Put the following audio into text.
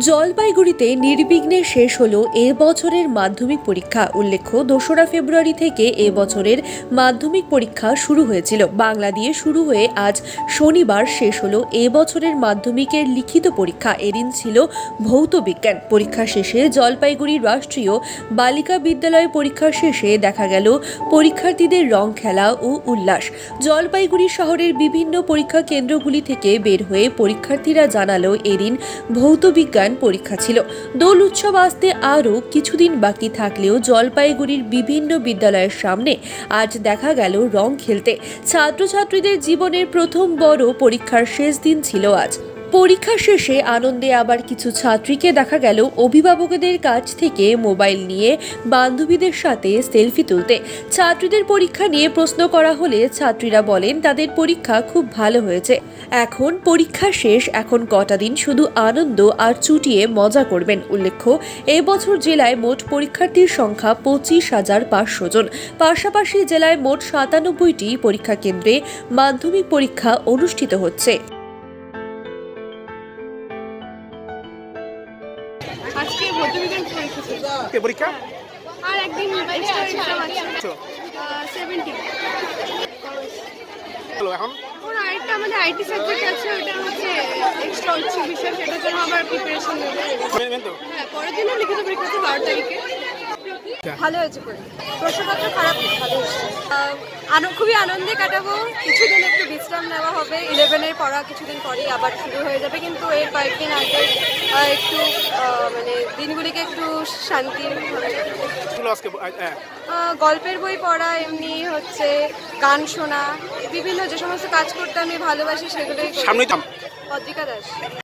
জলপাইগুড়িতে নির্বিঘ্নে শেষ হলো এ বছরের মাধ্যমিক পরীক্ষা। উল্লেখ্য, দোসরা ফেব্রুয়ারি থেকে এ বছরের মাধ্যমিক পরীক্ষা শুরু হয়েছিল। বাংলা দিয়ে শুরু হয়ে আজ শনিবার শেষ হলো এ বছরের মাধ্যমিকের লিখিত পরীক্ষা। এদিন ছিল ভৌত বিজ্ঞান। পরীক্ষা শেষে জলপাইগুড়ি রাষ্ট্রীয় বালিকা বিদ্যালয় পরীক্ষা শেষে দেখা গেল পরীক্ষার্থীদের রং খেলা ও উল্লাস। জলপাইগুড়ি শহরের বিভিন্ন পরীক্ষা কেন্দ্রগুলি থেকে বের হয়ে পরীক্ষার্থীরা জানালো, এদিন ভৌত বিজ্ঞান পরীক্ষা ছিল। দোল উৎসব আসতে আরও কিছুদিন বাকি থাকলেও জলপাইগুড়ির বিভিন্ন বিদ্যালয়ের সামনে আজ দেখা গেল রং খেলতে। ছাত্রছাত্রীদের জীবনের প্রথম বড় পরীক্ষার শেষ দিন ছিল আজ। পরীক্ষা শেষে আনন্দে আবার কিছু ছাত্রীকে দেখা গেল অভিভাবকদের কাছ থেকে মোবাইল নিয়ে বান্ধবীদের সাথে সেলফি তুলতে। ছাত্রীদের পরীক্ষা নিয়ে প্রশ্ন করা হলে ছাত্রীরা বলেন, তাদের পরীক্ষা খুব ভালো হয়েছে। এখন পরীক্ষা শেষ, এখন কটা দিন শুধু আনন্দ আর চুটিয়ে মজা করবেন। উল্লেখ্য, এবছর জেলায় মোট পরীক্ষার্থীর সংখ্যা পঁচিশ হাজার পাঁচশো জন। পাশাপাশি জেলায় মোট সাতানব্বইটি পরীক্ষা কেন্দ্রে মাধ্যমিক পরীক্ষা অনুষ্ঠিত হচ্ছে। কে পরীক্ষা? আর একদিন এক্সট্রা এক্সাম আছে। হলো এখন? ওর আরেকটা আমাদের আইটি সাবজেক্ট আছে ওটা হচ্ছে এক্সট্রা উচ্চ বিষয় সেটার জন্য আবার প্রিপারেশন নেবে। তো। হ্যাঁ পরের দিনও লিখিত পরীক্ষা আছে তারিখে। ভালো হয়েছে প্রশ্নপত্র খারাপ ভালো আনো- খুবই আনন্দে কাটাবো। কিছুদিন একটু বিশ্রাম নেওয়া হবে। ইলেভেনের পড়া কিছুদিন পরেই আবার শুরু হয়ে যাবে। কিন্তু এর কয়েকদিন আগে একটু মানে দিনগুলিকে একটু শান্তির আজকে হ্যাঁ। গল্পের বই পড়া এমনি হচ্ছে গান শোনা বিভিন্ন যে সমস্ত কাজ করতে আমি ভালোবাসি সেগুলোই পত্রিকা দাস।